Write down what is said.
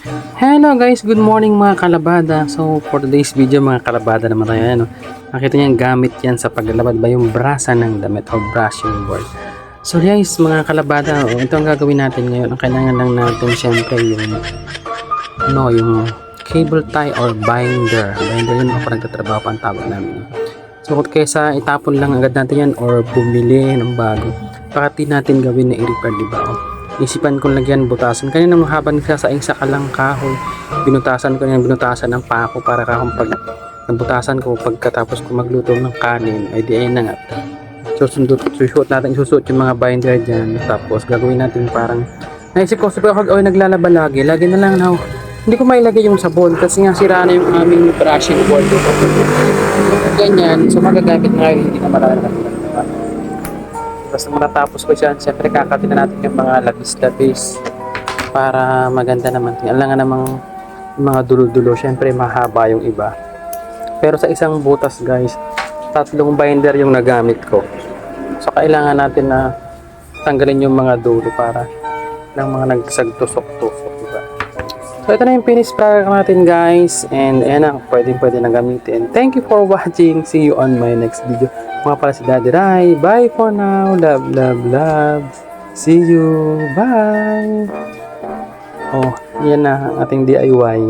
Hello guys, good morning mga kalabada. So for today's video mga kalabada naman tayo. Ano, nakita niyo gamit yan sa paglalabad ba yung brasa ng damit o brushing board. So guys, mga kalabada, oh, ito ang gagawin natin ngayon. Ang kailangan lang natin syempre yung no, yung cable tie or binder. Binder yun ako nagtatrabaho pa ang tawag namin. So kaysa itapon lang agad natin yan or bumili ng bago, bakit di natin gawin na i-repair, di ba? Oh, isipan ko lagyan butasan. Kanina habang nagsasaing sa kalang kahoy binutasan ko yan binutasan ng pako para kahong pag nabutasan ko pagkatapos ko magluto ng kanin ay di ayun na nga. Susundot susuot natin susuot yung mga binder dyan tapos gagawin natin parang naisip ko sabi ako oh, naglalaba lagi lagi na lang na hindi ko mailagay yung sabon kasi nga sira na yung aming brushing board. Ganyan so magagamit na hindi na marami Basta matapos ko siya, siyempre kakatin na natin yung mga labis-labis para maganda naman. Alam nga namang mga dulo-dulo, siyempre mahaba yung iba. Pero sa isang butas guys, tatlong binder yung nagamit ko. So kailangan natin na tanggalin yung mga dulo para ng mga nagsagtusok-tusok. Diba? So ito na yung finished product natin guys. And ayan na, pwede pwede na gamitin. Thank you for watching. See you on my next video. Mga pala si Daddy Rai. Bye for now. Love, love, love. See you. Bye. Oh, yan na ating DIY.